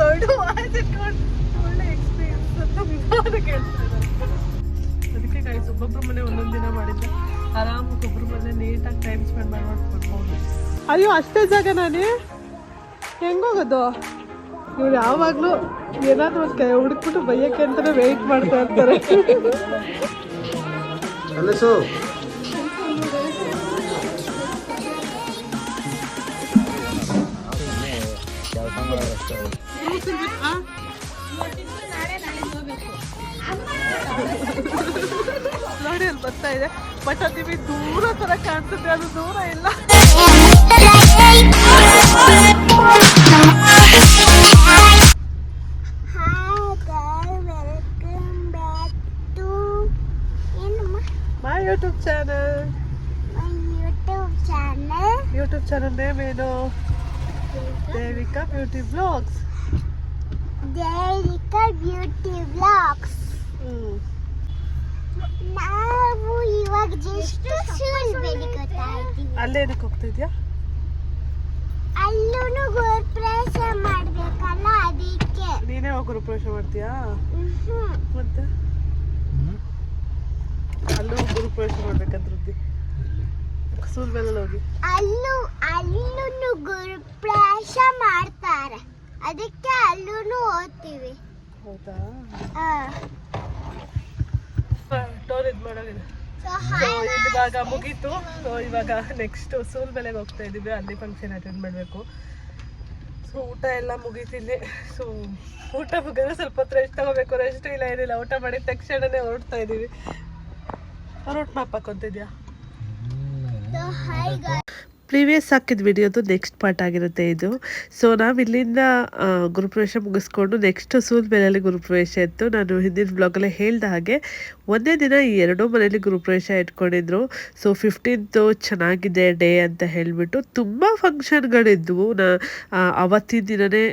ದೊಡ್ಡ ವಾಯ್ಸ್ ಇಟ್ಕೊಂಡು ಒಳ್ಳೆ ಎಕ್ಸ್ಪೀರಿಯನ್ಸ್ ಅಂತ ಕೇಳ್ತಾರೆ ಕೇಳ್ತಾ ಇದ್ದಾರೆ ಅದಕ್ಕೆ ಗೈಸ್ ಒಬ್ಬೊಬ್ರ ಮನೆ ಒಂದೊಂದು ದಿನ ಮಾಡಿದ್ರೆ ಆರಾಮ ಒಬ್ಬರು ಮನೆ ನೀಟಾಗಿ ಟೈಮ್ ಸ್ಪೆಂಡ್ ಮಾಡ್ಕೊಂಡು ಅಯ್ಯೋ ಅಷ್ಟೇ ಜಾಗ ನಾನೇ ಹೆಂಗೋಗೋದು ಇವ್ರು ಯಾವಾಗಲೂ ಏನಾದರೂ ಒಂದು ಕೈ ಹುಡುಕ್ಬಿಟ್ಟು ಬೈಯಕ್ಕೆ ಅಂತಲೇ ವೆಯ್ಟ್ ಮಾಡ್ತಾ ಇರ್ತಾರೆ. ನೋಡಿ, ಅಲ್ಲಿ ಬರ್ತಾ ಇದೆ. ಬಟ್ ಅದು ನಿಮಗೆ ದೂರ ತರ ಕಾಣಿಸುತ್ತೆ, ಅದು ದೂರ ಇಲ್ಲ. In my my YouTube channel my YouTube channel. YouTube channel name ಏನು? Devika beauty vlogs Beauty Vlogs. ನಾವು ಇವಾಗ ಜಸ್ಟ್ ಸೂಲ್ ಬೆಳಿಕೊತಾ ಇದ್ದೀವಿ ಅಲ್ಲೇನಕ್ಕೆ ಹೋಗ್ತಾ ಇದೆಯಾ? ಅಲ್ಲೂ ಗುರುಪ್ರವೇಶ ಮಾಡ್ಬೇಕಲ್ಲ ಅದಕ್ಕೆ. ನೀನೇ ಹೋಗಿ ಗುರುಪ್ರವೇಶ ಮಾಡ್ತೀಯಾ. ಮತ್ತೆ? ಅಲ್ಲೂ ಗುರುಪ್ರವೇಶ ಮಾಡ್ಬೇಕಂತ ಮೇಲೆ ಹೋಗಿ. ಅಲ್ಲೂ ಅಲ್ಲೂ ಗುರುಪ್ರವೇಶ ಮಾಡ್ತಾರೆ. ಅದಕ್ಕೆ ಅಲ್ಲೂ ಓದ್ತೀವಿ. ಹೌದಾ. ಟೋರ್ ಇದು ಮಾಡೋಗಿದೆ ಇವಾಗ ಮುಗೀತು. ಸೊ ಇವಾಗ ನೆಕ್ಸ್ಟ್ ಸೂಲ್ ಬೆಲೆಗೆ ಹೋಗ್ತಾ ಇದ್ದೀವಿ. ಅಲ್ಲಿ ಫಂಕ್ಷನ್ ಅಟೆಂಡ್ ಮಾಡಬೇಕು. ಸೊ ಊಟ ಎಲ್ಲ ಮುಗೀತಿಲ್ಲಿ ಸೊ ಊಟ ಮುಗಿದ್ರೆ ಸ್ವಲ್ಪ ಹೊತ್ತು ರೆಸ್ಟ್ ತಗೋಬೇಕು. ರೆಸ್ಟ್ ಇಲ್ಲ ಏನಿಲ್ಲ. ಊಟ ಮಾಡಿದ ತಕ್ಷಣನೇ ಹೊರಡ್ತಾ ಇದ್ದೀವಿ. ಹೊರಟು ಮಾಪ್ ಪ್ರೀವಿಯಸ್ ಹಾಕಿದ ವಿಡಿಯೋದು ನೆಕ್ಸ್ಟ್ ಪಾರ್ಟ್ ಆಗಿರುತ್ತೆ ಇದು. ಸೊ ನಾವು ಇಲ್ಲಿಂದ ಗುರುಪ್ರವೇಶ ಮುಗಿಸ್ಕೊಂಡು ನೆಕ್ಸ್ಟ್ ಸೂಲ್ಬೇಲಲ್ಲಿ ಗುರುಪ್ರವೇಶ ಇತ್ತು. ನಾನು ಹಿಂದಿನ ಬ್ಲಾಗಲ್ಲೇ ಹೇಳ್ದ ಹಾಗೆ, ಒಂದೇ ದಿನ ಎರಡೂ ಮನೇಲಿ ಗುರುಪ್ರವೇಶ ಇಟ್ಕೊಂಡಿದ್ರು. ಸೊ ಫಿಫ್ಟೀನ್ತು ಚೆನ್ನಾಗಿದೆ ಡೇ ಅಂತ ಹೇಳಿಬಿಟ್ಟು ತುಂಬ ಫಂಕ್ಷನ್ಗಳಿದ್ವು ನಾ ಅವತ್ತಿನ ದಿನವೇ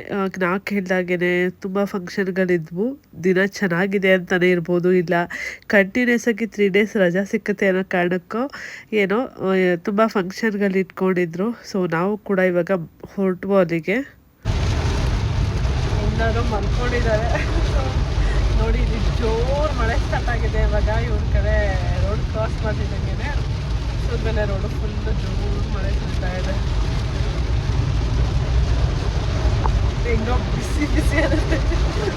ನಾಲ್ಕು ಹೇಳ್ದಾಗೇ ತುಂಬ ಫಂಕ್ಷನ್ಗಳಿದ್ವು ದಿನ ಚೆನ್ನಾಗಿದೆ ಅಂತಲೇ ಇರ್ಬೋದು. ಇಲ್ಲ ಕಂಟಿನ್ಯೂಸ್ ಆಗಿ ತ್ರೀ ಡೇಸ್ ರಜಾ ಸಿಕ್ಕತ್ತೆ ಅನ್ನೋ ಕಾರಣಕ್ಕೂ ಏನೋ ತುಂಬ ಫಂಕ್ಷನ್ಗಳು ಇಟ್ಕೊಂಡಿದ್ರು ಸೊ ನಾವು ಕೂಡ ಇವಾಗ ಹೊರಟು ಅಲ್ಲಿಗೆ. ಎಲ್ಲರೂ ಮಲ್ಕೊಂಡಿದ್ದಾರೆ. ನೋಡಿ, ಇಲ್ಲಿ ಜೋರು ಮಳೆ ಸ್ಟಾರ್ಟ್ ಆಗಿದೆ. ಇವಾಗ ಇವ್ರ ಕಡೆ ರೋಡ್ ಕ್ರಾಸ್ ಮಾಡ್ತಿದ್ದಂಗೆ ಮೇಲೆ ರೋಡು ಫುಲ್ ಜೋರು ಮಳೆ ಸುರಿತಾ ಇದೆ. ಹೆಂಗೋ ಬಿಸಿ ಬಿಸಿ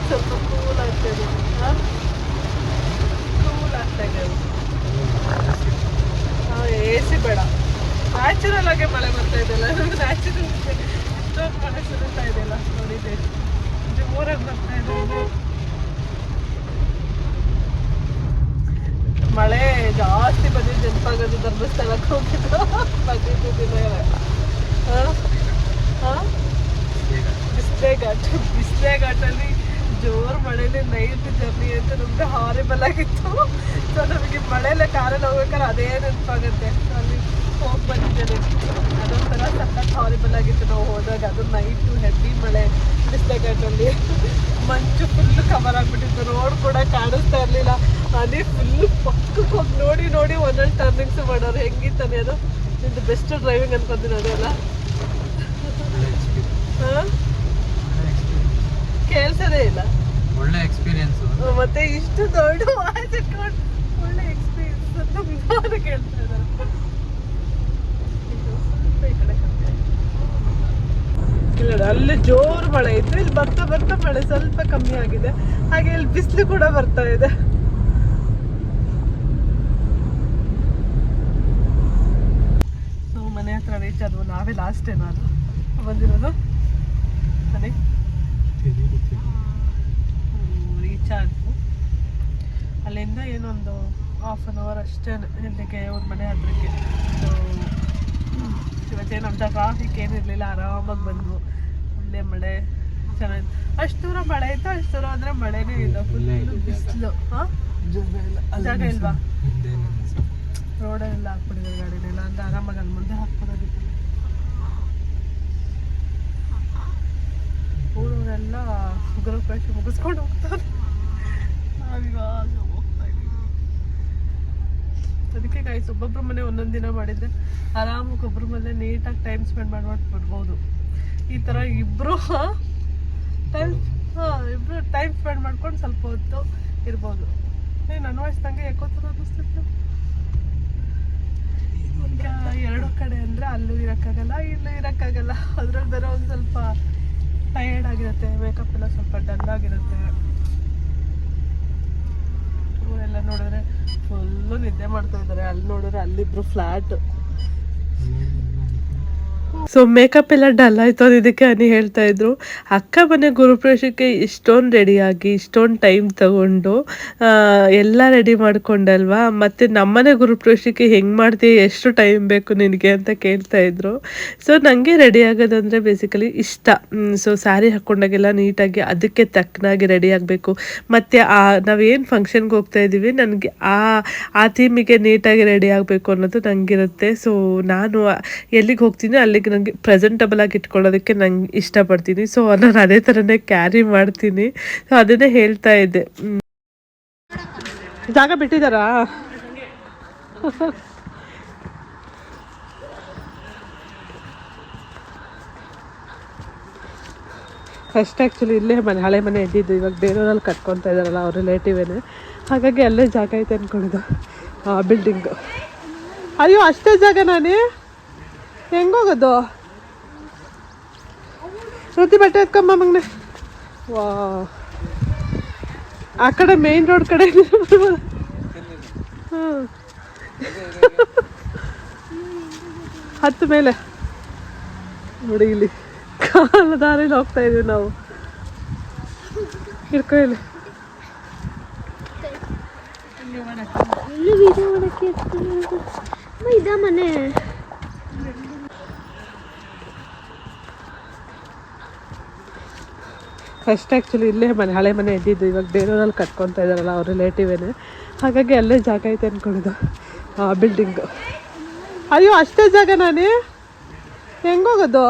ಸ್ವಲ್ಪ ಕೂಲ್ ಆಗ್ತಾ ಇದೆ. ಕೂಲ್ ಆಗ್ತಾ ಇದೆ. ಎ ಸಿ ಬೇಡ. ನ್ಯಾಚುರಲ್ ಆಗಿ ಮಳೆ ಬರ್ತಾ ಇದೆಯಲ್ಲ? ನ್ಯಾಚುರಲ್ ಇಷ್ಟೊಂದು ಮಳೆ ಸುರಿತಾ ಇದೆಯಲ್ಲ ನೋಡಿದೆ. ಜೋರಾಗಿ ಬರ್ತಾ ಇದೆ ಇದು. ಮಳೆ ಜಾಸ್ತಿ ಬಂದಿದ್ದು ನೆನಪಾಗೋದು ಧರ್ಮಸ್ಥಳಕ್ಕೆ ಹೋಗಿದ್ದು. ಬಂದಿದ್ದು ದಿನ. ಹಾಂ? ಬಿಸ್ಲೆ ಘಾಟ್ ಬಿಸ್ಲೆ ಘಾಟಲ್ಲಿ ಜೋರು ಮಳೆಲಿ ನೈಟ್ ಜರ್ನಿ ಅಂತ ನಮ್ಗೆ ಹಾರಿಬಲ್ ಆಗಿತ್ತು. ಸೊ ನಮಗೆ ಮಳೆಯಲ್ಲೇ ಕಾರಲ್ಲಿ ಹೋಗ್ಬೇಕಾದ್ರೆ ಅದೇ ನೆನಪಾಗುತ್ತೆ. ಅಲ್ಲಿ ಹೋಗಿ ಬಂದಿದ್ದೇನೆ. ಅದೊಂಥರ ಸಖತ್ ಹಾರಿಬಲ್ ಆಗಿತ್ತು. ನಾವು ಹೋದಾಗ ಅದು ನೈಟು ಹೆವಿ ಮಳೆ. ಬಿಸ್ಲೆ ಘಾಟಲ್ಲಿ ಮಂಚು ಫುಲ್ ಕವರ್ ಆಗಿಬಿಟ್ಟಿತ್ತು. ರೋಡ್ ಕೂಡ ಕಾಣಿಸ್ತಾ ಇರಲಿಲ್ಲ. ಅಲ್ಲಿ ಫುಲ್ ಪಕ್ಕಕ್ಕೆ ಹೋಗಿ ನೋಡಿ ನೋಡಿ ಒಂದೊಂದು ಟರ್ನಿಂಗ್ಸ್ ಮಾಡೋರು ಹೆಂಗಿತ್ತಾನೆ ಅದು ನಿಂದು ಬೆಸ್ಟ್ ಡ್ರೈವಿಂಗ್ ಅನ್ಕೊಂತೀನಿ ಅದೆಲ್ಲ ಹಾಂ? ಕೇಳ್ಸದೇ ಇಲ್ಲ. ಒಳ್ಳೆ ಎಕ್ಸ್ಪೀರಿಯನ್ಸ್ ಮತ್ತೆ ಇಷ್ಟು ದೊಡ್ಡ ವಾಯ್ಸ್ ಇಟ್ಕೊಂಡು ಒಳ್ಳೆ ಎಕ್ಸ್ಪೀರಿಯನ್ಸ್ ಅಂತ ಕೇಳ್ತಾ ಇದ್ದಾರೆ ಇದು ಸ್ವಲ್ಪ ಈ ಕಡೆ ಕಮ್ಮಿ ಆಯ್ತು. ಇಲ್ಲ ಅಲ್ಲಿ ಜೋರು ಮಳೆ ಇತ್ತು. ಇಲ್ಲಿ ಬರ್ತಾ ಬರ್ತಾ ಮಳೆ ಸ್ವಲ್ಪ ಕಮ್ಮಿ ಆಗಿದೆ. ಹಾಗೆ ಇಲ್ಲಿ ಬಿಸಿಲು ಕೂಡ ಬರ್ತಾ ಇದೆ. ಸೊ, ಮನೆ ಹತ್ರ ರೀಚ್ ಆದ್ವು ನಾವೇ ಲಾಸ್ಟ್ ಏನಾದ್ರು ಬಂದಿರೋದು? ಅದೇ ರೀಚ್ ಆದ್ವು. ಅಲ್ಲಿಂದ ಏನೊಂದು ಹಾಫ್ ಆನ್ ಅವರ್ ಅಷ್ಟೇ ಇಲ್ಲಿಗೆ ಅವ್ರ ಮನೆ ಹತ್ರಕ್ಕೆ. ಸೊ ಇವತ್ತೇನು ಅಂತ ಟ್ರಾಫಿಕ್ ಏನಿರಲಿಲ್ಲ ಆರಾಮಾಗಿ ಬಂದ್ವು. ಒಳ್ಳೆ ಮಳೆ ಚೆನ್ನಾಗಿ ಅಷ್ಟು ದೂರ ಮಳೆ ಇತ್ತು ಅಷ್ಟು ದೂರ ಅಂದರೆ ಮಳೆನೇ ಇಲ್ಲ ಫುಲ್ ಬಿಸಿಲು. ಹಾಂ? ಜಾಗ ಇಲ್ವಾ? ರೋಡಲ್ಲೆಲ್ಲ ಹಾಕ್ಬಿಟ್ಟಿದ್ದಾರೆ ಗಾಡಿನೆಲ್ಲ ಅಂದ್ರೆ ಆರಾಮಾಗಿ ಅಲ್ಲಿ ಮುಂದೆ ಹಾಕ್ಬೋದಾಗಿತ್ತು ಊರವರೆಲ್ಲ ಗೃಹಪ್ರವೇಶ ಮುಗಿಸ್ಕೊಂಡು ಹೋಗ್ತಾರೆ ನಾವಿವಾಗ ಹೋಗ್ತಾ ಇದೀವಿ ಗಾಯ್ಸ್ ಒಬ್ಬೊಬ್ರ ಮನೆ ಒಂದೊಂದು ದಿನ ಮಾಡಿದ್ರೆ ಆರಾಮಾಗಿ ಒಬ್ಬರ ಮನೆ ನೀಟಾಗಿ ಟೈಮ್ ಸ್ಪೆಂಡ್ ಮಾಡ್ಬಿಟ್ಟು ಬಿಡ್ಬೋದು ಈ ಥರ ಇಬ್ಬರು ಟೈಮ್ ಹಾಂ ಇಬ್ಬರು ಟೈಮ್ ಸ್ಪೆಂಡ್ ಮಾಡ್ಕೊಂಡು ಸ್ವಲ್ಪ ಹೊತ್ತು ಇರ್ಬೋದು. ಏ ನನ್ನ ಯಾಕೋ ಯಾಕೋತರ ಅನ್ನಿಸ್ತಿತ್ತು. ಈಗ ಎರಡು ಕಡೆ ಅಂದರೆ ಅಲ್ಲೂ ಇರೋಕ್ಕಾಗಲ್ಲ, ಇಲ್ಲೂ ಇರೋಕ್ಕಾಗಲ್ಲ. ಅದ್ರಲ್ಲಿ ಬೇರೆ ಒಂದು ಸ್ವಲ್ಪ ಟಯರ್ಡ್ ಆಗಿರುತ್ತೆ ಮೇಕಪ್ ಎಲ್ಲ ಸ್ವಲ್ಪ ಡಲ್ ಆಗಿರುತ್ತೆ. ಇವರೆಲ್ಲ ನೋಡಿದ್ರೆ ಫುಲ್ಲು ನಿದ್ದೆ ಮಾಡ್ತಾ ಇದ್ದಾರೆ. ಅಲ್ಲಿ ನೋಡಿದ್ರೆ ಅಲ್ಲಿಬ್ರು ಫ್ಲಾಟ್ ಸೊ ಮೇಕಪ್ ಎಲ್ಲ ಡಲ್ ಆಯ್ತು ಅನ್ನೋದಕ್ಕೆ ಅನಿ ಹೇಳ್ತಾ ಇದ್ರು. ಅಕ್ಕ ಮನೆ ಗುರುಪ್ರವೇಶಕ್ಕೆ ಇಷ್ಟೊಂದು ರೆಡಿಯಾಗಿ ಇಷ್ಟೊಂದು ಟೈಮ್ ತಗೊಂಡು ಎಲ್ಲ ರೆಡಿ ಮಾಡ್ಕೊಂಡಲ್ವಾ? ಮತ್ತೆ ನಮ್ಮನೆ ಗುರುಪ್ರವೇಶಕ್ಕೆ ಹೆಂಗೆ ಮಾಡ್ತೀಯ, ಎಷ್ಟು ಟೈಮ್ ಬೇಕು ನಿನಗೆ ಅಂತ ಕೇಳ್ತಾ ಇದ್ರು. ಸೊ ನನಗೆ ರೆಡಿ ಆಗೋದಂದ್ರೆ ಬೇಸಿಕಲಿ ಇಷ್ಟ. ಸೊ ಸ್ಯಾರಿ ಹಾಕ್ಕೊಂಡಾಗೆಲ್ಲ ನೀಟಾಗಿ ಅದಕ್ಕೆ ತಕ್ಕನಾಗಿ ರೆಡಿ ಆಗಬೇಕು. ಮತ್ತು, ಆ, ನಾವೇನು ಫಂಕ್ಷನ್ಗೆ ಹೋಗ್ತಾ ಇದ್ದೀವಿ ನನಗೆ ಆ ಆ ಥೀಮಿಗೆ ನೀಟಾಗಿ ರೆಡಿ ಆಗಬೇಕು ಅನ್ನೋದು ನನಗಿರುತ್ತೆ ಸೊ ನಾನು ಎಲ್ಲಿಗೆ ಹೋಗ್ತೀನಿ, ಅಲ್ಲಿಗೆ ನನಗೆ ಪ್ರೆಸೆಂಟಬಲ್ ಆಗಿ ಇಟ್ಕೊಳ್ಳೋದಕ್ಕೆ ನಂಗೆ ಇಷ್ಟಪಡ್ತೀನಿ. ಸೊ ನಾನು ಅದೇ ಥರನೇ ಕ್ಯಾರಿ ಮಾಡ್ತೀನಿ. ಸೊ ಅದನ್ನೇ ಹೇಳ್ತಾ ಇದ್ದೆ. ಜಾಗ ಬಿಟ್ಟಿದ್ದಾರಾ? ಫಸ್ಟ್ ಆ್ಯಕ್ಚುಲಿ ಇಲ್ಲೇ ಮನೆ, ಹಳೆ ಮನೆ ಇದ್ದಿದ್ದು. ಇವಾಗ ಬೇರೆಯವರಲ್ಲಿ ಕಟ್ಕೊತಾ ಇದ್ದಾರಲ್ಲ ಅವ್ರ ರಿಲೇಟಿವೇನೆ ಹಾಗಾಗಿ ಅಲ್ಲೇ ಜಾಗ ಐತೆ ಅಂದ್ಕೊಂಡಿದ್ದು ಆ ಬಿಲ್ಡಿಂಗು ಅಯ್ಯೋ, ಅಷ್ಟೇ ಜಾಗ ನಾನೇ ಹೆಂಗೋಗೋದು? ಶ್ರುತಿ ಬಟ್ಟೆ ಎತ್ಕೊಂಬ ಮಗನೆ. ವಾ. ಆ ಕಡೆ ಮೇನ್ ರೋಡ್ ಕಡೆ ಹ್ಞೂ ಹತ್ತು ಮೇಲೆ. ನೋಡಿ ಇಲ್ಲಿ ಕಾಲ ದಾರಿಲಿ ಹೋಗ್ತಾ ಇದೀವಿ ನಾವು. ಹಿಡ್ಕೊ ಇಲ್ಲಿ. ಮನೆ. ಫಸ್ಟ್ ಆ್ಯಕ್ಚುಲಿ ಇಲ್ಲೇ ಮನೆ, ಹಳೆ ಮನೆ ಇದ್ದಿದ್ದು, ಇವಾಗ ಬೇರೆಯವರಲ್ಲಿ ಕಟ್ಕೊತಾ ಇದ್ದಾರಲ್ಲ ಅವ್ರ ರಿಲೇಟಿವೇನೆ ಹಾಗಾಗಿ ಅಲ್ಲೇ ಜಾಗ ಐತೆ ಅಂದ್ಕೊಂಡಿದ್ದು ಬಿಲ್ಡಿಂಗು ಅಯ್ಯೋ, ಅಷ್ಟೇ ಜಾಗ ನಾನೇ? ಹೆಂಗೋಗೋದು?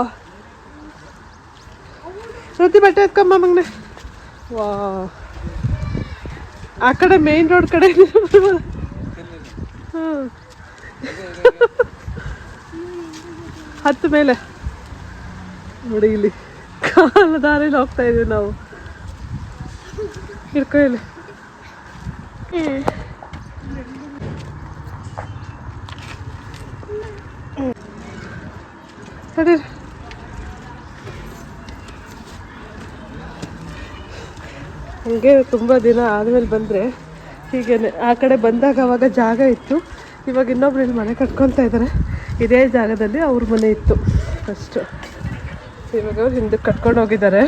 ಶ್ರುತಿ ಬಟ್ಟೆ ಎತ್ಕೊಂಬ ಮಗನೆ. ವಾ ಆ ಕಡೆ ಮೇನ್ ರೋಡ್ ಕಡೆ ಹ್ಞೂ ಹತ್ತು ಮೇಲೆ. ನೋಡಿ ಇಲ್ಲಿ. ಕಾಲ ದಾರಿಲಿ ಹೋಗ್ತಾ ಇದೀವಿ ನಾವು ಹಿಡ್ಕೊಳ್ಳಿ ತಡೀರಿ ಹಂಗೆ ತುಂಬ ದಿನ ಆದಮೇಲೆ ಬಂದರೆ ಹೀಗೇನೆ ಆ ಕಡೆ ಬಂದಾಗ ಅವಾಗ ಜಾಗ ಇತ್ತು. ಇವಾಗ ಇನ್ನೊಬ್ರು ಇಲ್ಲಿ ಮನೆ ಕಟ್ಕೊತಾ ಇದ್ದಾರೆ ಇದೇ ಜಾಗದಲ್ಲಿ ಅವ್ರ ಮನೆ ಇತ್ತು. ಫಸ್ಟು ಇವಾಗ ಅವ್ರು ಹಿಂದಕ್ಕೆ ಕಟ್ಕೊಂಡು ಹೋಗಿದ್ದಾರೆ.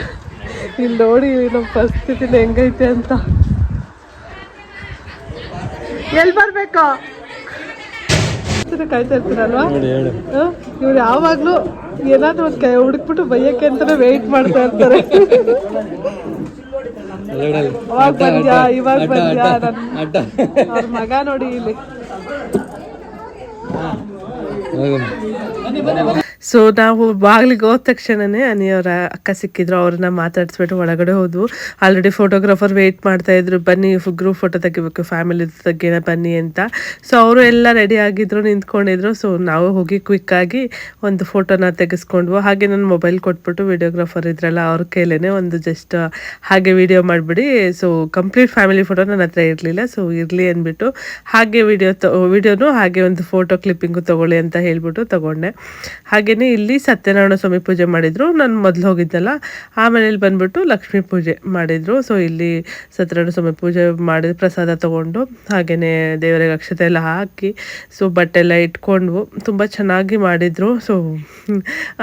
ಇಲ್ಲಿ ನೋಡಿ ನಮ್ಮ ಪರಿಸ್ಥಿತಿ ಹೆಂಗೈತೆ ಅಂತ. ಎಲ್ಲಿ ಬರ್ಬೇಕು? ಕಾಯ್ತಾ ಇರ್ತೀರಲ್ವಾ? ಇವ್ರು ಯಾವಾಗ್ಲೂ ಏನಾದ್ರೂ ಒಂದು ಕೈ ಹುಡುಕ್ಬಿಟ್ಟು ಬೈಯಕ್ಕೆ ಅಂತಾನೆ ವೆಯ್ಟ್ ಮಾಡ್ತಾ ಇರ್ತಾರೆ. ಅವಾಗ ಬಂದ್ಯಾ? ಇವಾಗ ಬಂದ್ಯಾ? ನನ್ ಅವ್ರ ಮಗ ನೋಡಿ ಇಲ್ಲಿ. ಸೊ ನಾವು ಬಾಗಿಲಿಗೆ ಹೋದ ತಕ್ಷಣನೇ ಅನಿಯವರ ಅಕ್ಕ ಸಿಕ್ಕಿದ್ರು, ಅವ್ರನ್ನ ಮಾತಾಡಿಸ್ಬಿಟ್ಟು ಒಳಗಡೆ ಹೋದ್ವು. ಆಲ್ರೆಡಿ ಫೋಟೋಗ್ರಾಫರ್ ವೆಯ್ಟ್ ಮಾಡ್ತಾ ಇದ್ರು, ಬನ್ನಿ ಗ್ರೂಪ್ ಫೋಟೋ ತೆಗಿಬೇಕು ಫ್ಯಾಮಿಲಿ ತೆಗಿನ ಬನ್ನಿ ಅಂತ. ಸೊ ಅವರು ಎಲ್ಲ ರೆಡಿ ಆಗಿದ್ರು, ನಿಂತ್ಕೊಂಡಿದ್ರು. ಸೊ ನಾವು ಹೋಗಿ ಕ್ವಿಕ್ಕಾಗಿ ಒಂದು ಫೋಟೋನ ತೆಗೆಸ್ಕೊಂಡ್ವು. ಹಾಗೆ ನನ್ನ ಮೊಬೈಲ್ ಕೊಟ್ಬಿಟ್ಟು ವಿಡಿಯೋಗ್ರಾಫರ್ ಇದ್ರಲ್ಲ, ಅವ್ರ ಕೈಲೇ ಒಂದು ಜಸ್ಟ್ ಹಾಗೆ ವಿಡಿಯೋ ಮಾಡಿಬಿಡಿ. ಸೊ ಕಂಪ್ಲೀಟ್ ಫ್ಯಾಮಿಲಿ ಫೋಟೋ ನನ್ನ ಹತ್ರ ಇರಲಿಲ್ಲ. ಸೊ ಇರಲಿ ಅಂದ್ಬಿಟ್ಟು ಹಾಗೆ ವಿಡಿಯೋ ವಿಡಿಯೋನು ಹಾಗೆ ಒಂದು ಫೋಟೋ ಕ್ಲಿಪ್ಪಿಂಗು ತೊಗೊಳ್ಳಿ ಅಂತ ಹೇಳ್ಬಿಟ್ಟು ತೊಗೊಂಡೆ. ಇಲ್ಲಿ ಸತ್ಯನಾರಾಯಣ ಸ್ವಾಮಿ ಪೂಜೆ ಮಾಡಿದರು. ನಾನು ಮೊದಲು ಹೋಗಿದ್ದಲ್ಲ ಆಮೇಲೆ ಇಲ್ಲಿ ಬಂದ್ಬಿಟ್ಟು ಲಕ್ಷ್ಮಿ ಪೂಜೆ ಮಾಡಿದರು. ಸೊ ಇಲ್ಲಿ ಸತ್ಯನಾರಾಯಣ ಸ್ವಾಮಿ ಪೂಜೆ ಮಾಡಿದ ಪ್ರಸಾದ ತಗೊಂಡು ಹಾಗೆಯೇ ದೇವರಿಗೆ ಅಕ್ಷತೆ ಎಲ್ಲ ಹಾಕಿ ಸೊ ಬಟ್ಟೆ ಎಲ್ಲ ಇಟ್ಕೊಂಡ್ವು. ತುಂಬ ಚೆನ್ನಾಗಿ ಮಾಡಿದರು. ಸೊ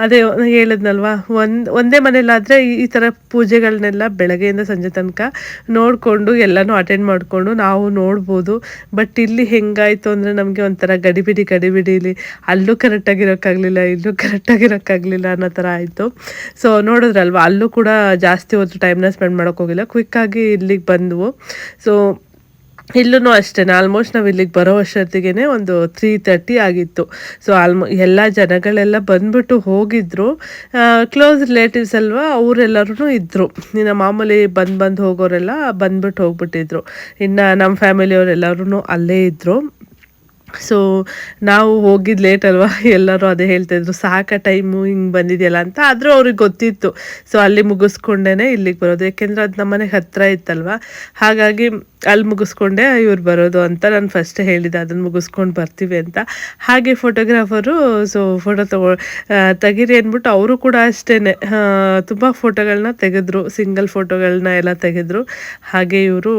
ಅದೇ ಹೇಳಿದ್ನಲ್ವ, ಒಂದು, ಒಂದೇ ಮನೇಲಾದರೆ ಈ ಥರ ಪೂಜೆಗಳನ್ನೆಲ್ಲ ಬೆಳಗ್ಗೆಯಿಂದ ಸಂಜೆ ತನಕ ನೋಡಿಕೊಂಡು, ಎಲ್ಲನೂ ಅಟೆಂಡ್ ಮಾಡಿಕೊಂಡು ನಾವು ನೋಡ್ಬೋದು. ಬಟ್ ಇಲ್ಲಿ ಹೆಂಗಾಯಿತು ಅಂದರೆ ನಮಗೆ ಒಂಥರ ಗಡಿಬಿಡಿ, ಗಡಿಬಿಡಿಲಿ, ಅಲ್ಲೂ ಕರೆಕ್ಟಾಗಿರೋಕ್ಕಾಗಲಿಲ್ಲ ಇಲ್ಲೂ ಕರೆಕ್ಟಾಗಿರೋಕ್ಕಾಗಲಿಲ್ಲ ಅನ್ನೋ ಥರ ಆಯಿತು. ಸೊ ನೋಡಿದ್ರಲ್ವ, ಅಲ್ಲೂ ಕೂಡ ಜಾಸ್ತಿ ಹೊತ್ತು ಟೈಮ್ನ ಸ್ಪೆಂಡ್ ಮಾಡೋಕೆ ಹೋಗಿಲ್ಲ. ಕ್ವಿಕ್ಕಾಗಿ ಇಲ್ಲಿಗೆ ಬಂದವು. ಸೊ ಇಲ್ಲೂ ಅಷ್ಟೇ ಆಲ್ಮೋಸ್ಟ್ ನಾವು ಇಲ್ಲಿಗೆ ಬರೋ ಅಷ್ಟೊತ್ತಿಗೆ ಒಂದು ತ್ರೀ ತರ್ಟಿ ಆಗಿತ್ತು. ಸೊ ಆಲ್ಮೋ ಎಲ್ಲ ಜನಗಳೆಲ್ಲ ಬಂದ್ಬಿಟ್ಟು ಹೋಗಿದ್ರು. ಕ್ಲೋಸ್ ರಿಲೇಟಿವ್ಸ್ ಅಲ್ವಾ ಅವರೆಲ್ಲರೂ ಇದ್ದರು ಇನ್ನು ಮಾಮೂಲಿ ಬಂದು ಬಂದು ಹೋಗೋರೆಲ್ಲ ಬಂದ್ಬಿಟ್ಟು ಹೋಗ್ಬಿಟ್ಟಿದ್ರು. ಇನ್ನು ನಮ್ಮ ಫ್ಯಾಮಿಲಿಯವರೆಲ್ಲರೂ ಅಲ್ಲೇ ಇದ್ದರು ಸೊ ನಾವು ಹೋಗಿದ್ದು ಲೇಟ್ ಅಲ್ವಾ? ಎಲ್ಲರೂ ಅದೇ ಹೇಳ್ತಾಯಿದ್ರು ಸಾಕ ಟೈಮು ಹಿಂಗೆ ಬಂದಿದೆಯಲ್ಲ ಅಂತ. ಆದರೂ ಅವ್ರಿಗೆ ಗೊತ್ತಿತ್ತು. ಸೊ ಅಲ್ಲಿ ಮುಗಿಸ್ಕೊಂಡೇ ಇಲ್ಲಿಗೆ ಬರೋದು. ಯಾಕೆಂದರೆ ಅದು ನಮ್ಮನೆಗೆ ಹತ್ತಿರ ಇತ್ತಲ್ವ? ಹಾಗಾಗಿ ಅಲ್ಲಿ ಮುಗಿಸ್ಕೊಂಡೆ ಇವ್ರು ಬರೋದು ಅಂತ ನಾನು ಫಸ್ಟ್ ಹೇಳಿದ್ದೆ ಅದನ್ನು ಮುಗಿಸ್ಕೊಂಡು ಬರ್ತೀವಿ ಅಂತ. ಹಾಗೆ ಫೋಟೋಗ್ರಾಫರು ಸೊ ಫೋಟೋ ತಗೋ ತೆಗೀರಿ ಅಂದ್ಬಿಟ್ಟು ಅವರು ಕೂಡ ಅಷ್ಟೇ ತುಂಬ ಫೋಟೋಗಳನ್ನ ತೆಗೆದ್ರು ಸಿಂಗಲ್ ಫೋಟೋಗಳನ್ನ ಎಲ್ಲ ತೆಗೆದ್ರು. ಹಾಗೆ ಇವರು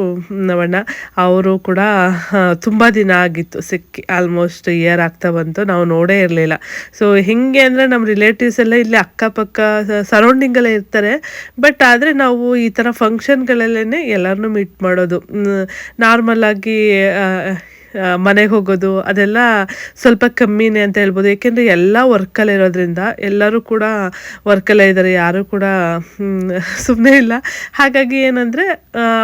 ನವಣ್ಣ, ಅವರು ಕೂಡ ತುಂಬ ದಿನ ಆಗಿತ್ತು ಸಿಕ್ಕಿ. ಆಲ್ಮೋಸ್ಟ್ ಇಯರ್ ಆಗ್ತಾ ಬಂತು. ನಾವು ನೋಡೇ ಇರಲಿಲ್ಲ. ಸೊ ಹೆಂಗೆ ಅಂದರೆ ನಮ್ಮ ರಿಲೇಟಿವ್ಸ್ ಎಲ್ಲ ಇಲ್ಲಿ ಅಕ್ಕಪಕ್ಕ ಸರೌಂಡಿಂಗಲ್ಲೇ ಇರ್ತಾರೆ. ಬಟ್ ಆದರೆ ನಾವು ಈ ಥರ ಫಂಕ್ಷನ್ಗಳಲ್ಲೇ ಎಲ್ಲರನ್ನೂ ಮೀಟ್ ಮಾಡೋದು. ನಾರ್ಮಲ್ ಆಗಿ ಮನೆಗೆ ಹೋಗೋದು, ಅದೆಲ್ಲ ಸ್ವಲ್ಪ ಕಮ್ಮಿನೇ ಅಂತ ಹೇಳ್ಬೋದು. ಏಕೆಂದರೆ ಎಲ್ಲ ವರ್ಕಲ್ಲೇ ಇರೋದ್ರಿಂದ ಎಲ್ಲರೂ ಕೂಡ ವರ್ಕಲ್ಲೇ ಇದ್ದಾರೆ, ಯಾರೂ ಕೂಡ ಸುಮ್ಮನೆ ಇಲ್ಲ. ಹಾಗಾಗಿ ಏನಂದರೆ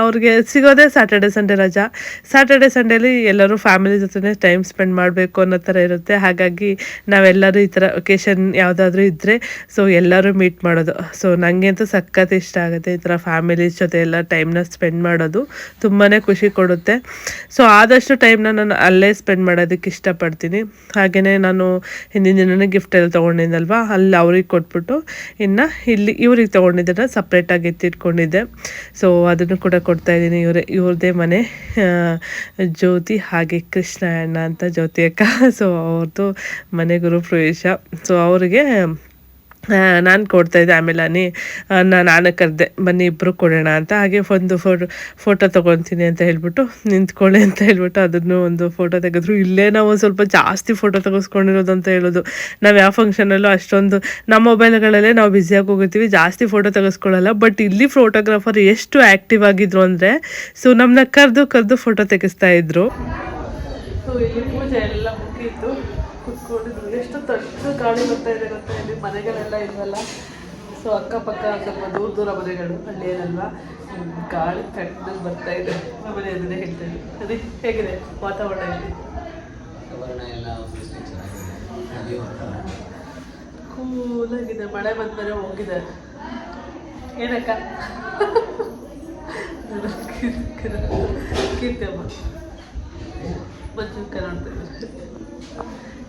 ಅವ್ರಿಗೆ ಸಿಗೋದೇ ಸ್ಯಾಟರ್ಡೆ ಸಂಡೇ ರಜಾ. ಸ್ಯಾಟರ್ಡೆ ಸಂಡೇಲಿ ಎಲ್ಲರೂ ಫ್ಯಾಮಿಲಿ ಜೊತೆ ಟೈಮ್ ಸ್ಪೆಂಡ್ ಮಾಡಬೇಕು ಅನ್ನೋ ಥರ ಇರುತ್ತೆ. ಹಾಗಾಗಿ ನಾವೆಲ್ಲರೂ ಈ ಥರ ಒಕೇಶನ್ ಯಾವುದಾದ್ರೂ ಇದ್ದರೆ ಸೊ ಎಲ್ಲರೂ ಮೀಟ್ ಮಾಡೋದು. ಸೊ ನನಗೆ ಅಂತೂ ಸಖತ್ ಇಷ್ಟ ಆಗುತ್ತೆ ಈ ಥರ ಫ್ಯಾಮಿಲೀಸ್ ಜೊತೆ ಎಲ್ಲ ಟೈಮ್ನ ಸ್ಪೆಂಡ್ ಮಾಡೋದು. ತುಂಬಾ ಖುಷಿ ಕೊಡುತ್ತೆ. ಸೊ ಆದಷ್ಟು ಟೈಮ್ನ ನಾನು ಅಲ್ಲೇ ಸ್ಪೆಂಡ್ ಮಾಡೋದಕ್ಕೆ ಇಷ್ಟಪಡ್ತೀನಿ. ಹಾಗೆಯೇ ನಾನು ಹಿಂದಿನ ದಿನನೇ ಗಿಫ್ಟ್ ಎಲ್ಲ ತೊಗೊಂಡಿದ್ದಲ್ವಾ ಅಲ್ಲಿ ಅವ್ರಿಗೆ ಕೊಟ್ಬಿಟ್ಟು ಇನ್ನು ಇಲ್ಲಿ ಇವ್ರಿಗೆ ತೊಗೊಂಡಿದ್ದನ್ನು ಸಪ್ರೇಟಾಗಿ ಎತ್ತಿಟ್ಕೊಂಡಿದ್ದೆ. ಸೊ ಅದನ್ನು ಕೂಡ ಕೊಡ್ತಾ ಇದ್ದೀನಿ ಇವರೇ, ಇವ್ರದ್ದೇ ಮನೆ. ಜ್ಯೋತಿ ಹಾಗೆ ಕೃಷ್ಣ ಅಣ್ಣ ಅಂತ ಜ್ಯೋತಿ ಅಕ್ಕ. ಸೊ ಅವ್ರದ್ದು ಮನೆ ಗುರು ಪ್ರವೇಶ ಸೊ ಅವರಿಗೆ ನಾನು ಕೊಡ್ತಾ ಇದ್ದೆ ಆಮೇಲೆ ನಾನು ಕರೆದೆ, ಬನ್ನಿ ಇಬ್ಬರು ಕೊಡೋಣ ಅಂತ. ಹಾಗೆ ಒಂದು ಫೋಟೋ ಫೋಟೋ ತೊಗೊತೀನಿ ಅಂತ ಹೇಳ್ಬಿಟ್ಟು ನಿಂತ್ಕೊಳ್ಳಿ ಅಂತ ಹೇಳ್ಬಿಟ್ಟು ಅದನ್ನು ಒಂದು ಫೋಟೋ ತೆಗೆದ್ರು. ಇಲ್ಲೇ ನಾವು ಸ್ವಲ್ಪ ಜಾಸ್ತಿ ಫೋಟೋ ತೆಗೆಸ್ಕೊಂಡಿರೋದು ಅಂತ ಹೇಳೋದು. ನಾವು ಯಾವ ಫಂಕ್ಷನಲ್ಲೂ ಅಷ್ಟೊಂದು ನಮ್ಮ ಮೊಬೈಲ್ಗಳಲ್ಲೇ ನಾವು ಬ್ಯುಸಿಯಾಗಿ ಹೋಗಿರ್ತೀವಿ, ಜಾಸ್ತಿ ಫೋಟೋ ತೆಗೆಸ್ಕೊಳ್ಳಲ್ಲ. ಬಟ್ ಇಲ್ಲಿ ಫೋಟೋಗ್ರಾಫರ್ ಎಷ್ಟು ಆ್ಯಕ್ಟಿವ್ ಆಗಿದ್ರು ಅಂದರೆ ಸೊ ನಮ್ಮನ್ನ ಕರೆದು ಕರೆದು ಫೋಟೋ ತೆಗೆಸ್ತಾ ಇದ್ರು ಸೊ ಇಲ್ಲಿ ಪೂಜೆ ಎಲ್ಲ ಮುಗೀತು ಕುತ್ಕೊಂಡಿದ್ರು ಎಷ್ಟು ಗಾಳಿ ಬರ್ತಾ ಇದೆ ಗೊತ್ತಾ? ಇಲ್ಲಿ ಮನೆಗಳೆಲ್ಲ ಇಲ್ವಲ್ಲ? ಸೊ ಅಕ್ಕಪಕ್ಕ ಸ್ವಲ್ಪ ದೂರ ದೂರ ಮನೆಗಳು ಹಳ್ಳಿಯಲ್ವಾ? ಗಾಳಿ ತಣ್ಣಗೆ ಬರ್ತಾ ಇದೆ. ಆಮೇಲೆ ಅದನ್ನೇ ಹೇಳ್ತಾ ಇದ್ದೆ ಅದೇ ಹೇಗಿದೆ ವಾತಾವರಣ ಇಲ್ಲಿ? ಕೂಲಾಗಿದೆ. ಮಳೆ ಬಂದರೆ ಹೋಗಿದೆ. ಏನಕ್ಕ? ಕೀರ್ತಿಯಮ್ಮ ಮಂಜು ನೋಡ್ತಾ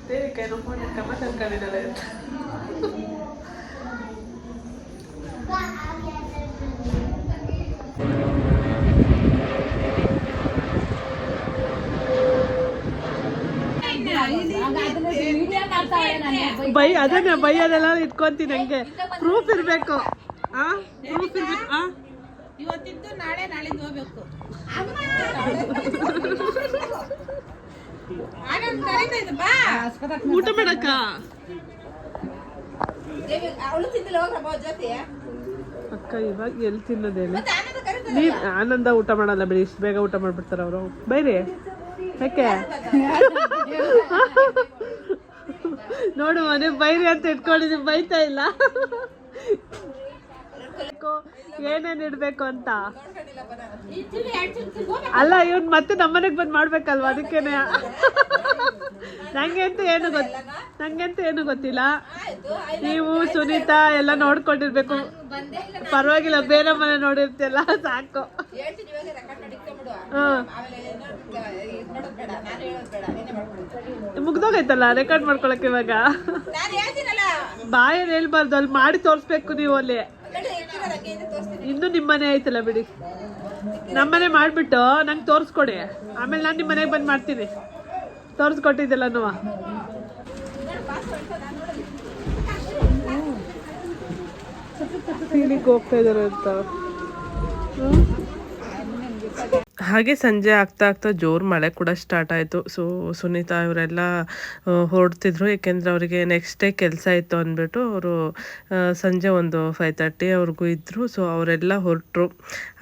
ಫೋನಕ್ಕ ಮತ್ತೆ ಅನ್ಕೊಂಡಿದ್ದಾಳೆ ಅಂತ ಬೈ ಅದನ್ನ ಬೈ ಅದೆಲ್ಲ ಇಟ್ಕೊಂತೀನಿ ಹಂಗೆ ಪ್ರೂಫ್ ಇರಬೇಕು. ಆ? ಪ್ರೂಫ್ ಇರ್ಬೇಕು. ಆ? ಇವತ್ತಿದ್ದು ನಾಳೆ ನಾಳಿದ್ದು ಹೋಗ್ಬೇಕು. ಊಟ ಮಾಡಕ್ಕ? ಅಕ್ಕ, ಇವಾಗ ಎಲ್ಲಿ ತಿನ್ನೋದೇನು ಮತ್ತೆ ಆನಂದ್ ಊಟ ಮಾಡಲ್ಲ ಬಿಡಿ, ಇಷ್ಟು ಬೇಗ ಊಟ ಮಾಡ್ಬಿಡ್ತಾರ ಅವರು. ಬೈರಿ. ಯಾಕೆ? ನೋಡು ಮನೆ ಬೈರಿ ಅಂತ ಇಟ್ಕೊಂಡಿದ್ದೀನಿ, ಬೈತಾ ಇಲ್ಲ. ಏನೇನ್ ಇಡ್ಬೇಕು ಅಂತ. ಅಲ್ಲ ಇವನ್ ಮತ್ತೆ ನಮ್ಮನೆಗ್ ಬಂದ್ ಮಾಡ್ಬೇಕಲ್ವಾ? ಅದಕ್ಕೇನೆ. ನಂಗೆಂತ ಏನು ಗೊತ್ತ ನಂಗೆಂತ ಏನು ಗೊತ್ತಿಲ್ಲ. ನೀವು ಸುನೀತಾ ಎಲ್ಲ ನೋಡ್ಕೊಂಡಿರ್ಬೇಕು. ಪರವಾಗಿಲ್ಲ ಬೇರೆ ಮನೆ ನೋಡಿರ್ತಿಯಲ್ಲ ಸಾಕು. ಮುಗ್ದೋಗೈತಲ್ಲ ರೆಕಾರ್ಡ್ ಮಾಡ್ಕೊಳಕ್ ಇವಾಗ? ಬಾಯಲ್ಲಿ ಹೇಳ್ಬಾರ್ದು ಅಲ್ಲಿ ಮಾಡಿ ತೋರಿಸ್ಬೇಕು ನೀವು ಅಲ್ಲಿ. ಇನ್ನೂ ನಿಮ್ಮನೆ ಆಯ್ತಲ್ಲ ಬಿಡಿ. ನಮ್ಮನೆ ಮಾಡ್ಬಿಟ್ಟು ನಂಗೆ ತೋರಿಸ್ಕೊಡಿ. ಆಮೇಲೆ ನಾನು ನಿಮ್ಮ ಮನೆಗೆ ಬಂದು ಮಾಡ್ತೀನಿ. ತೋರಿಸ್ಕೊಟ್ಟಿದ್ದೆಲ್ಲನೂ ನೋವ. ಹೋಗ್ತಾ ಇದ್ದಾರೆ ಅಂತ. ಹಾಗೆ ಸಂಜೆ ಆಗ್ತಾ ಆಗ್ತಾ ಜೋರು ಮಳೆ ಕೂಡ ಸ್ಟಾರ್ಟ್ ಆಯಿತು. ಸೊ ಸುನೀತಾ ಇವರೆಲ್ಲ ಹೊರಡ್ತಿದ್ರು. ಏಕೆಂದರೆ ಅವರಿಗೆ ನೆಕ್ಸ್ಟ್ ಡೇ ಕೆಲಸ ಇತ್ತು ಅಂದ್ಬಿಟ್ಟು ಅವರು ಸಂಜೆ ಒಂದು ಫೈವ್ ತರ್ಟಿ ಅವ್ರಿಗೂ ಇದ್ದರು ಸೊ ಅವರೆಲ್ಲ ಹೊರಟರು.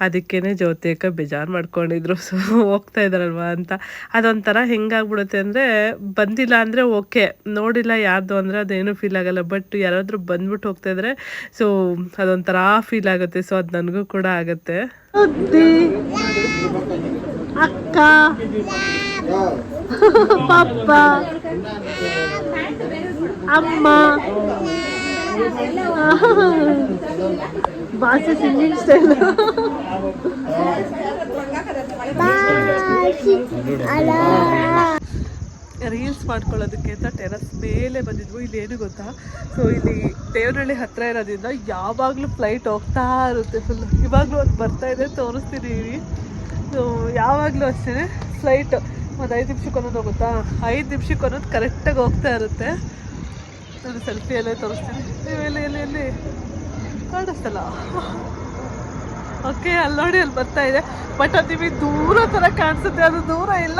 ಅದಕ್ಕೇ ಜ್ಯೋತಿಕ ಬೇಜಾರು ಮಾಡ್ಕೊಂಡಿದ್ರು. ಸೊ ಹೋಗ್ತಾ ಇದ್ದಾರಲ್ವ ಅಂತ. ಅದೊಂಥರ ಹೆಂಗಾಗ್ಬಿಡುತ್ತೆ ಅಂದರೆ, ಬಂದಿಲ್ಲ ಅಂದರೆ ಓಕೆ ನೋಡಿಲ್ಲ ಯಾರ್ದು ಅಂದರೆ ಅದೇನು ಫೀಲ್ ಆಗಲ್ಲ. ಬಟ್ ಯಾರಾದರೂ ಬಂದ್ಬಿಟ್ಟು ಹೋಗ್ತಾ ಇದ್ರೆ ಸೊ ಅದೊಂಥರ ಫೀಲ್ ಆಗುತ್ತೆ. ಸೊ ಅದು ನನಗೂ ಕೂಡ ಆಗುತ್ತೆ. de acá papá amá basta seguir o estilo bye. Alô reels ಮಾಡ್ಕೊಳ್ಳೋದಕ್ಕೆ ಅಂತ ಟೆರಸ್ ಮೇಲೆ ಬಂದಿದ್ವು. ಇಲ್ಲಿ ಏನು ಗೊತ್ತಾ? ಸೊ ಇಲ್ಲಿ ದೇವನಹಳ್ಳಿ ಹತ್ರ ಇರೋದ್ರಿಂದ ಯಾವಾಗಲೂ ಫ್ಲೈಟ್ ಹೋಗ್ತಾ ಇರುತ್ತೆ ಫುಲ್ ಇವಾಗಲೂ ಅದು ಬರ್ತಾ ಇದೆ, ತೋರಿಸ್ತೀನಿ ಸೊ ಯಾವಾಗಲೂ ಅಷ್ಟೇ ಫ್ಲೈಟ್ ಒಂದು ಐದು ನಿಮಿಷಕ್ಕೆ ಒಂದೊಂದು ಹೋಗುತ್ತಾ ಐದು ನಿಮಿಷಕ್ಕೆ ಒಂದೊಂದು ಕರೆಕ್ಟಾಗಿ ಹೋಗ್ತಾ ಇರುತ್ತೆ. ನಾನು ಸೆಲ್ಫಿ ಎಲ್ಲ ತೋರಿಸ್ತೀನಿ. ನೀವು ಎಲ್ಲಿ ಎಲ್ಲಿ? ಎಲ್ಲಿ ಕಾಣಿಸ್ತಲ್ಲ ಓಕೆ, ಅಲ್ಲಿ ನೋಡಿ, ಅಲ್ಲಿ ಬರ್ತಾ ಇದೆ. ಬಟ್ ಅದು ದೂರ ಥರ ಕಾಣಿಸುತ್ತೆ, ಅದು ದೂರ ಇಲ್ಲ.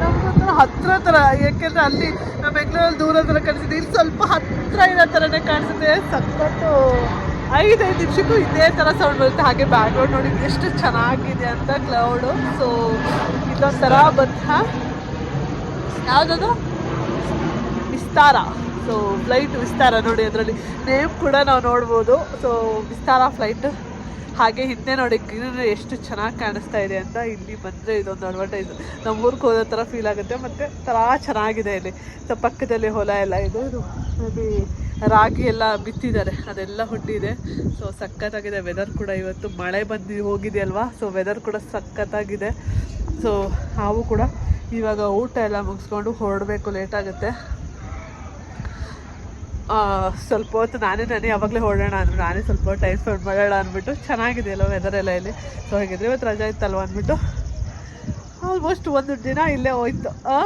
ನಮ್ಗೊಂಥರ ಹತ್ರ ಥರ, ಯಾಕೆಂದ್ರೆ ಅಲ್ಲಿ ನಮ್ಮ ಬೆಂಗಳೂರಲ್ಲಿ ದೂರ ಥರ ಕಾಣಿಸುತ್ತೆ. ಇಲ್ಲಿ ಸ್ವಲ್ಪ ಹತ್ರ ಇರೋ ಥರನೇ ಕಾಣಿಸುತ್ತೆ. ಸಖತ್ತು ಐದೈದು ನಿಮಿಷಕ್ಕೂ ಇದೇ ಥರ ಸೌಂಡ್ ಬರುತ್ತೆ. ಹಾಗೆ ಬ್ಯಾಕ್ಗ್ರೌಂಡ್ ನೋಡಿ, ಎಷ್ಟು ಚೆನ್ನಾಗಿದೆ ಅಂತ ಕ್ಲೌಡು ಸೊ ಇದೊಂಥರ ಬಂತ ಯಾವುದದು? ವಿಸ್ತಾರ. ಸೊ ಫ್ಲೈಟ್ ವಿಸ್ತಾರ ನೋಡಿ ಅದರಲ್ಲಿ. ನೇಮ್ ಕೂಡ ನಾವು ನೋಡ್ಬೋದು. ಸೊ ವಿಸ್ತಾರ ಫ್ಲೈಟ್ ಹಾಗೆ ಹಿಂದೆ ನೋಡಿ ಗ್ರೀನರಿ ಎಷ್ಟು ಚೆನ್ನಾಗಿ ಕಾಣಿಸ್ತಾ ಇದೆ ಅಂತ ಇಲ್ಲಿ ಬಂದರೆ ಇದೊಂದು ಅಡ್ವರ್ಟೈಸ್ ನಮ್ಮ ಊರಿಗೆ ಹೋದ ಥರ ಫೀಲ್ ಆಗುತ್ತೆ ಮತ್ತು ಥರ ಚೆನ್ನಾಗಿದೆ ಇಲ್ಲಿ. ಸೊ ಪಕ್ಕದಲ್ಲಿ ಹೊಲ ಎಲ್ಲ ಇದೆ. ಇದು ಮೇಬಿ ರಾಗಿ ಎಲ್ಲ ಬಿತ್ತಿದ್ದಾರೆ. ಅದೆಲ್ಲ ಹುಟ್ಟಿದೆ. ಸೊ ಸಖತ್ತಾಗಿದೆ. ವೆದರ್ ಕೂಡ ಇವತ್ತು ಮಳೆ ಬಂದು ಹೋಗಿದೆ ಅಲ್ವಾ ಸೊ ವೆದರ್ ಕೂಡ ಸಖತ್ತಾಗಿದೆ. ಸೊ ಹಾವು ಕೂಡ ಇವಾಗ ಊಟ ಎಲ್ಲ ಮುಗಿಸ್ಕೊಂಡು ಹೊರಡಬೇಕು ಲೇಟ್ ಆಗುತ್ತೆ. ಆ, ಸ್ವಲ್ಪ ಹೊತ್ತು ನಾನೇ ನಾನೇ ಯಾವಾಗಲೇ ಹೊಡೋಣ ಅಂದರು ನಾನೇ ಸ್ವಲ್ಪ ಟೈಮ್ ಸ್ಪೆಂಡ್ ಮಾಡೋಣ ಅಂದ್ಬಿಟ್ಟು ಚೆನ್ನಾಗಿದೆ ಅಲ್ವ ವೆದರ್ ಎಲ್ಲ ಇಲ್ಲಿ. ಸೊ ಹಾಗಿದ್ರೆ ಇವತ್ತು ರಜಾ ಇತ್ತಲ್ವ ಅಂದ್ಬಿಟ್ಟು ಆಲ್ಮೋಸ್ಟ್ ಒಂದು ದಿನ ಇಲ್ಲೇ ಹೋಯ್ತು. ಆ,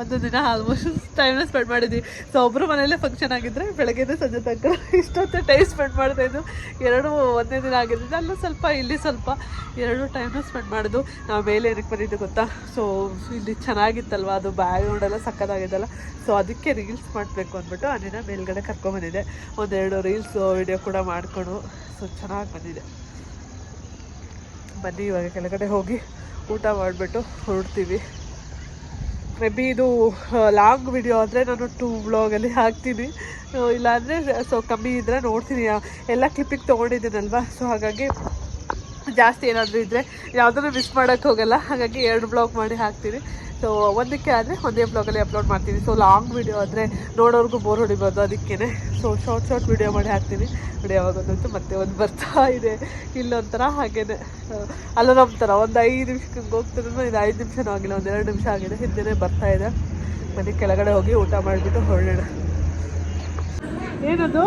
ಒಂದು ದಿನ ಆಲ್ಮೋಸ್ಟ್ ಟೈಮ್ನ ಸ್ಪೆಂಡ್ ಮಾಡಿದ್ವಿ. ಸೊ ಒಬ್ಬರು ಮನೆಯಲ್ಲೇ ಫಂಕ್ಷನ್ ಆಗಿದ್ರೆ ಬೆಳಗ್ಗೆನೇ ಸಂಜೆ ತನಕ ಇಷ್ಟೊತ್ತು ಟೈಮ್ ಸ್ಪೆಂಡ್ ಮಾಡ್ತಾಯಿದ್ದು ಎರಡು ಒಂದೇ ದಿನ ಆಗಿದ್ದರಿಂದ ಅಲ್ಲೂ ಸ್ವಲ್ಪ, ಇಲ್ಲಿ ಸ್ವಲ್ಪ ಎರಡು ಟೈಮ್ನ ಸ್ಪೆಂಡ್ ಮಾಡೋದು ನಾವು ಮೇಲೆ ಏನಕ್ಕೆ ಬಂದಿದ್ದು ಗೊತ್ತಾ? ಸೊ ಇಲ್ಲಿ ಚೆನ್ನಾಗಿತ್ತಲ್ವ? ಅದು ಸಕ್ಕತ್ತಾಗಿದೆ ಸಕ್ಕತ್ತಾಗಿದ್ದಲ್ಲ ಸೊ ಅದಕ್ಕೆ ರೀಲ್ಸ್ ಮಾಡಬೇಕು ಅಂದ್ಬಿಟ್ಟು ದಿನ ಮೇಲ್ಗಡೆ ಕರ್ಕೊಂಬಂದಿದ್ದೆ ಒಂದೆರಡು ರೀಲ್ಸ್ ವಿಡಿಯೋ ಕೂಡ ಮಾಡಿಕೊಂಡು. ಸೊ ಚೆನ್ನಾಗಿ ಬಂದಿದೆ. ಬನ್ನಿ ಇವಾಗ ಕೆಳಗಡೆ ಹೋಗಿ ಊಟ ಮಾಡಿಬಿಟ್ಟು ಹೊರಡ್ತೀವಿ. ಮೇ ಇದು ಲಾಂಗ್ ವಿಡಿಯೋ ಆದರೆ ನಾನು ಟೂ ವ್ಲಾಗಲ್ಲಿ ಹಾಕ್ತೀನಿ. ಇಲ್ಲಾಂದರೆ ಸೊ ಕಮ್ಮಿ ಇದ್ದರೆ ನೋಡ್ತೀನಿ. ಎಲ್ಲ ಕ್ಲಿಪ್ಪಿಗೆ ತೊಗೊಂಡಿದ್ದೀನಲ್ವ? ಸೊ ಹಾಗಾಗಿ ಜಾಸ್ತಿ ಏನಾದರೂ ಇದ್ದರೆ ಯಾವುದನ್ನು ಮಿಸ್ ಮಾಡೋಕ್ಕೆ ಹೋಗಲ್ಲ. ಹಾಗಾಗಿ ಎರಡು ಬ್ಲಾಗ್ ಮಾಡಿ ಹಾಕ್ತೀನಿ. ಸೊ ಒಂದಕ್ಕೆ ಆದರೆ ಒಂದೇ ಬ್ಲಾಗಲ್ಲಿ ಅಪ್ಲೋಡ್ ಮಾಡ್ತೀನಿ. ಸೊ ಲಾಂಗ್ ವೀಡಿಯೋ ಆದರೆ ನೋಡೋರ್ಗೂ ಬೋರ್ ಹೊಡಿಬೋದು ಅದಕ್ಕೇ ಸೊ ಶಾರ್ಟ್ ಶಾರ್ಟ್ ವೀಡಿಯೋ ಮಾಡಿ ಹಾಕ್ತೀನಿ. ವಿಡಿಯೋ ಯಾವಾಗೊಂದಂತೂ ಮತ್ತೆ ಒಂದು ಬರ್ತಾ ಇದೆ. ಇಲ್ಲೊಂಥರ ಹಾಗೇನೆ. ಅಲ್ಲ ನಮ್ಮ ಥರ ಒಂದು ಐದು ನಿಮಿಷಕ್ಕೆ ಹೋಗ್ತಿದ್ರು ಇದು ಐದು ನಿಮಿಷನೂ ಆಗಿಲ್ಲ, ಒಂದು ಎರಡು ನಿಮಿಷ ಆಗಿದೆ. ಹಿಂದೆನೇ ಬರ್ತಾ ಇದೆ. ಮನೆ ಕೆಳಗಡೆ ಹೋಗಿ ಊಟ ಮಾಡಿಬಿಟ್ಟು ಹೊರಡೋಣ. ಏನದು?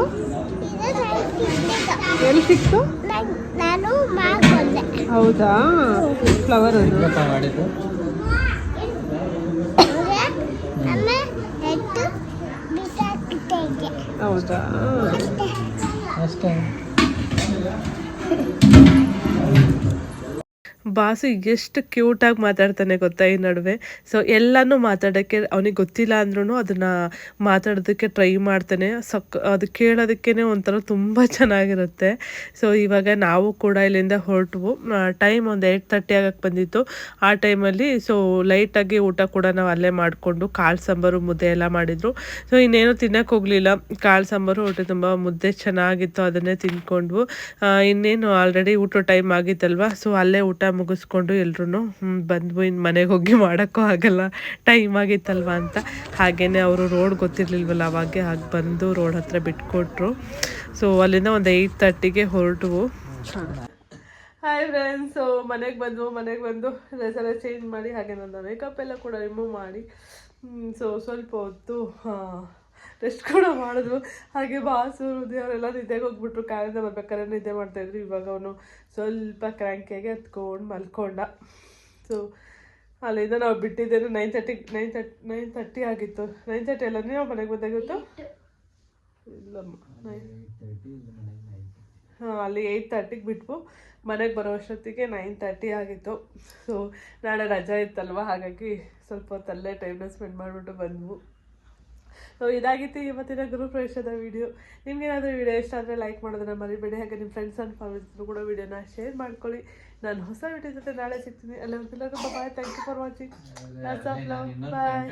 ಎಲ್ಲಿ ಸಿಕ್ತು? ನಾನು ಹೌದಾ? ಫ್ಲವರ್ ಅದು. ಹೌದಾ? ಅಷ್ಟೇ. ಬಾಸು ಎಷ್ಟು ಕ್ಯೂಟಾಗಿ ಮಾತಾಡ್ತಾನೆ ಗೊತ್ತಾ ಈ ನಡುವೆ? ಸೊ ಎಲ್ಲನೂ ಮಾತಾಡೋಕ್ಕೆ ಅವನಿಗೆ ಗೊತ್ತಿಲ್ಲ ಅಂದ್ರೂ ಅದನ್ನು ಮಾತಾಡೋದಕ್ಕೆ ಟ್ರೈ ಮಾಡ್ತಾನೆ. ಸಕ್ ಅದು ಕೇಳೋದಕ್ಕೇ ಒಂಥರ ತುಂಬ ಚೆನ್ನಾಗಿರುತ್ತೆ. ಸೊ ಇವಾಗ ನಾವು ಕೂಡ ಇಲ್ಲಿಂದ ಹೊರಟವು. ಟೈಮ್ ಒಂದು ಏಯ್ಟ್ ತರ್ಟಿ ಆಗಕ್ಕೆ ಬಂದಿತ್ತು. ಆ ಟೈಮಲ್ಲಿ ಸೊ ಲೈಟಾಗಿ ಊಟ ಕೂಡ ನಾವು ಅಲ್ಲೇ ಮಾಡಿಕೊಂಡು ಕಾಳು ಸಾಂಬಾರು, ಮುದ್ದೆ ಎಲ್ಲ ಮಾಡಿದರು. ಸೊ ಇನ್ನೇನು ತಿನ್ನಕ್ಕೆ ಹೋಗಲಿಲ್ಲ. ಕಾಳು ಸಾಂಬಾರು ಹೊಟ್ಟೆ ತುಂಬ ಮುದ್ದೆ ಚೆನ್ನಾಗಿತ್ತು, ಅದನ್ನೇ ತಿನ್ಕೊಂಡ್ವು. ಇನ್ನೇನು ಆಲ್ರೆಡಿ ಊಟ ಟೈಮ್ ಆಗಿತ್ತಲ್ವ? ಸೊ ಅಲ್ಲೇ ಊಟ ಮುಗಿಸ್ಕೊಂಡು ಎಲ್ರೂ ಬಂದು ಇನ್ನು ಮನೆಗೆ ಹೋಗಿ ಮಾಡೋಕ್ಕೂ ಆಗಲ್ಲ ಟೈಮ್ ಆಗಿತ್ತಲ್ವ ಅಂತ. ಹಾಗೇ ಅವರು ರೋಡ್ ಗೊತ್ತಿರಲಿಲ್ವಲ್ಲ, ಅವಾಗೆ ಹಾಗೆ ಬಂದು ರೋಡ್ ಹತ್ರ ಬಿಟ್ಕೊಟ್ರು. ಸೊ ಅಲ್ಲಿಂದ ಒಂದು ಏಯ್ಟ್ ತರ್ಟಿಗೆ ಹೊರಟವು. ಹಾಯ್ ಫ್ರೆಂಡ್ಸ್ ಸೊ ಮನೆಗೆ ಬಂದು ಮನೆಗೆ ಬಂದು ಡ್ರೆಸ್ ಎಲ್ಲ ಚೇಂಜ್ ಮಾಡಿ ಹಾಗೆ ನನ್ನ ಮೇಕಪ್ ಎಲ್ಲ ಕೂಡ ರಿಮೂವ್ ಮಾಡಿ. ಸೊ ಸ್ವಲ್ಪ ಹೊತ್ತು ರೆಸ್ಟ್ ಕೂಡ ಮಾಡಿದ್ರು ಹಾಗೆ ಬಾಸು ಹೃದಯ ಅವರೆಲ್ಲ ನಿದ್ದೆಗೆ ಹೋಗ್ಬಿಟ್ರು. ಕಾರಿಂದ ಬರ್ಬೇಕಾದ್ರೆ ನಿದ್ದೆ ಮಾಡ್ತಾಯಿದ್ರು ಇವಾಗ ಅವನು ಸ್ವಲ್ಪ ಕ್ರ್ಯಾಂಕಿಯಾಗಿ ಹತ್ಕೊಂಡು ಮಲ್ಕೊಂಡ. ಸೊ ಅಲ್ಲಿಂದ ನಾವು ಬಿಟ್ಟಿದ್ದೇನೆ nine thirty nine thirty nine thirty ಆಗಿತ್ತು. ನೈನ್ ತರ್ಟಿ ಎಲ್ಲ ನೀವು ಮನೆಗೆ ಬಂದಾಗಿತ್ತು ಇಲ್ಲಮ್ಮ ನೈನ್ ಹಾಂ ಅಲ್ಲಿ ಏಯ್ಟ್ ತರ್ಟಿಗೆ ಬಿಟ್ವು. ಮನೆಗೆ ಬರೋ ಅಷ್ಟೊತ್ತಿಗೆ ನೈನ್ ತರ್ಟಿ ಆಗಿತ್ತು. ಸೊ ನಾಳೆ ರಜಾ ಇತ್ತಲ್ವ? ಹಾಗಾಗಿ ಸ್ವಲ್ಪ ಹೊತ್ತಲ್ಲೇ ಟೈಮ್ನ ಸ್ಪೆಂಡ್ ಮಾಡಿಬಿಟ್ಟು ಬಂದ್ವು. ಸೊ ಇದಾಗಿತ್ತು ಇವತ್ತಿನ ಗುರು ಪ್ರವೇಶದ ವಿಡಿಯೋ ನಿಮ್ಗೇನಾದರೂ ವಿಡಿಯೋ ಇಷ್ಟ ಆದರೆ ಲೈಕ್ ಮಾಡೋದನ್ನ ಮರಿಬೇಡಿ. ಹಾಗೆ ನಿಮ್ಮ ಫ್ರೆಂಡ್ಸ್ ಆ್ಯಂಡ್ ಫ್ಯಾಮಿಲಿಸ್ ಕೂಡ ವಿಡಿಯೋನ ಶೇರ್ ಮಾಡ್ಕೊಳ್ಳಿ. ನಾನು ಹೊಸ ವಿಡಿಯೋ ಜೊತೆ ನಾಳೆ ಸಿಗ್ತೀನಿ. ಅಲ್ಲಿವರೆಗೆಲ್ಲರಿಗೂ bye thank you for watching bye